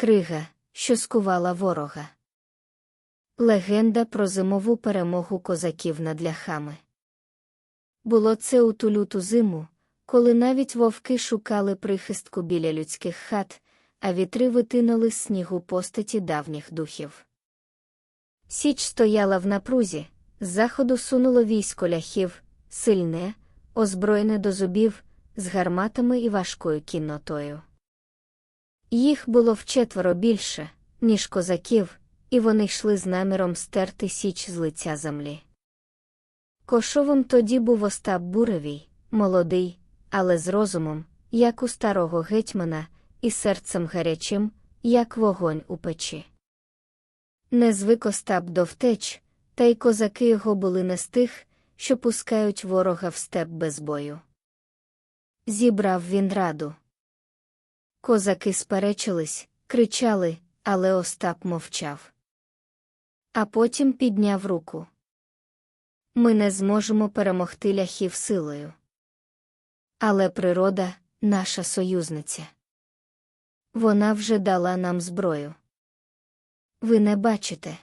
Крига, що скувала ворога. Легенда про зимову перемогу козаків над ляхами. Було це у ту люту зиму, коли навіть вовки шукали прихистку біля людських хат, а вітри витинули з снігу постаті давніх духів. Січ стояла в напрузі, з заходу сунуло військо ляхів, сильне, озброєне до зубів, з гарматами і важкою кіннотою. Їх було вчетверо більше, ніж козаків, і вони йшли з наміром стерти січ з лиця землі. Кошовим тоді був Остап Буревій, молодий, але з розумом, як у старого гетьмана, і серцем гарячим, як вогонь у печі. Не звик Остап до втеч, та й козаки його були не з тих, що пускають ворога в степ без бою. Зібрав він раду. Козаки сперечились, кричали, але Остап мовчав. А потім підняв руку. Ми не зможемо перемогти ляхів силою. Але природа наша союзниця. Вона вже дала нам зброю. Ви не бачите.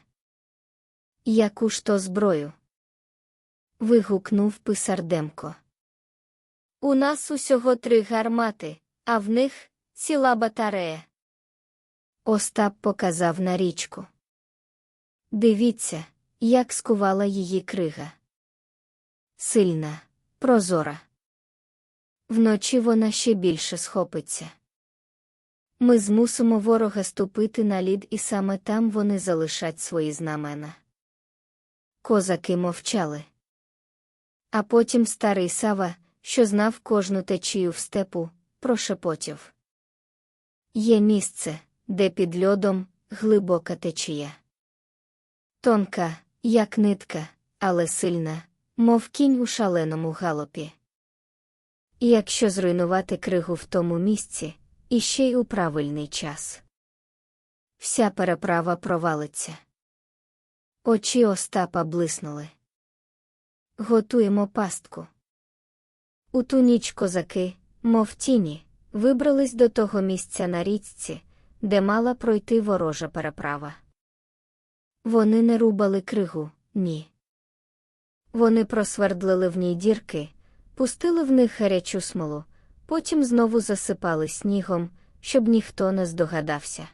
Яку ж то зброю? вигукнув писар Демко. У нас усього три гармати, а в них ціла батарея. Остап показав на річку. Дивіться, як скувала її крига. Сильна, прозора. Вночі вона ще більше схопиться. Ми змусимо ворога ступити на лід, і саме там вони залишать свої знамена. Козаки мовчали. А потім старий Сава, що знав кожну течію в степу, прошепотів. Є місце, де під льодом глибока течія. Тонка, як нитка, але сильна, мов кінь у шаленому галопі. І якщо зруйнувати кригу в тому місці, і ще й у правильний час. Вся переправа провалиться. Очі Остапа блиснули. Готуємо пастку. У ту ніч козаки, мов тіні, вибрались до того місця на річці, де мала пройти ворожа переправа. Вони не рубали кригу, ні. Вони просвердлили в ній дірки, пустили в них гарячу смолу, потім знову засипали снігом, щоб ніхто не здогадався.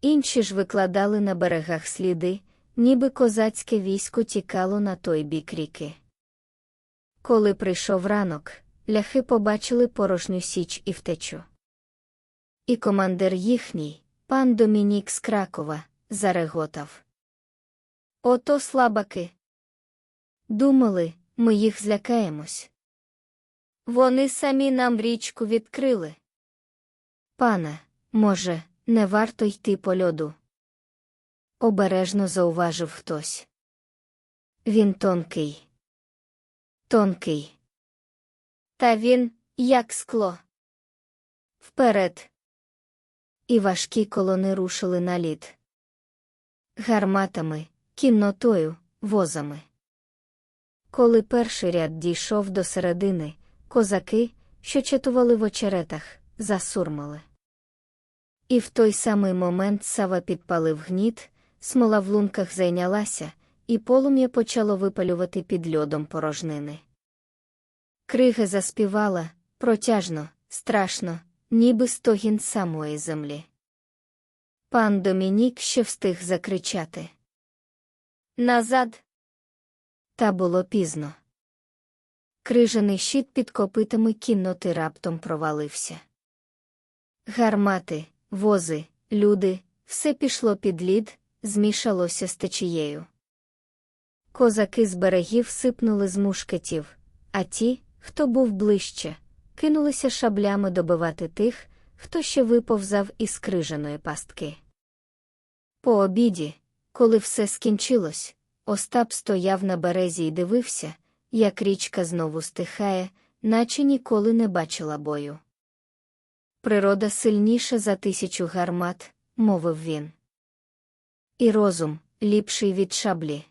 Інші ж викладали на берегах сліди, ніби козацьке військо тікало на той бік ріки. Коли прийшов ранок, ляхи побачили порожню січ і втечу. І командир їхній, пан Домінік з Кракова, зареготав. Ото слабаки. Думали, ми їх злякаємось. Вони самі нам річку відкрили. Пане, може, не варто йти по льоду. Обережно зауважив хтось. Він тонкий. Тонкий. Та він, як скло. Вперед. І важкі колони рушили на лід. Гарматами, кіннотою, возами. Коли перший ряд дійшов до середини, козаки, що чатували в очеретах, засурмали. І в той самий момент Сава підпалив гніт, смола в лунках зайнялася, і полум'я почало випалювати під льодом порожнини. Крига заспівала протяжно, страшно, ніби стогін самої землі. Пан Домінік ще встиг закричати. Назад. Та було пізно. Крижаний щит під копитами кінноти раптом провалився. Гармати, вози, люди, все пішло під лід, змішалося з течією. Козаки з берегів сипнули з мушкетів, а ті, хто був ближче, кинулися шаблями добивати тих, хто ще виповзав із крижаної пастки. По обіді, коли все скінчилось, Остап стояв на березі і дивився, як річка знову стихає, наче ніколи не бачила бою. Природа сильніша за тисячу гармат, мовив він. І розум ліпший від шаблі.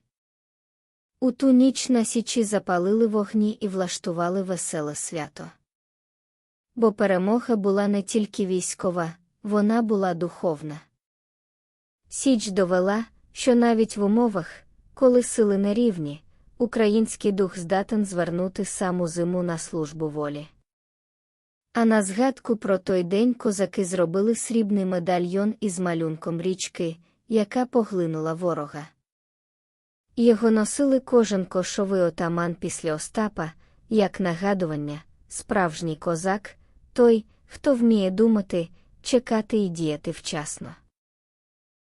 У ту ніч на січі запалили вогні і влаштували веселе свято. Бо перемога була не тільки військова, вона була духовна. Січ довела, що навіть в умовах, коли сили нерівні, український дух здатен звернути саму зиму на службу волі. А на згадку про той день козаки зробили срібний медальйон із малюнком річки, яка поглинула ворога. Його носили кожен кошовий отаман після Остапа, як нагадування, справжній козак, той, хто вміє думати, чекати і діяти вчасно.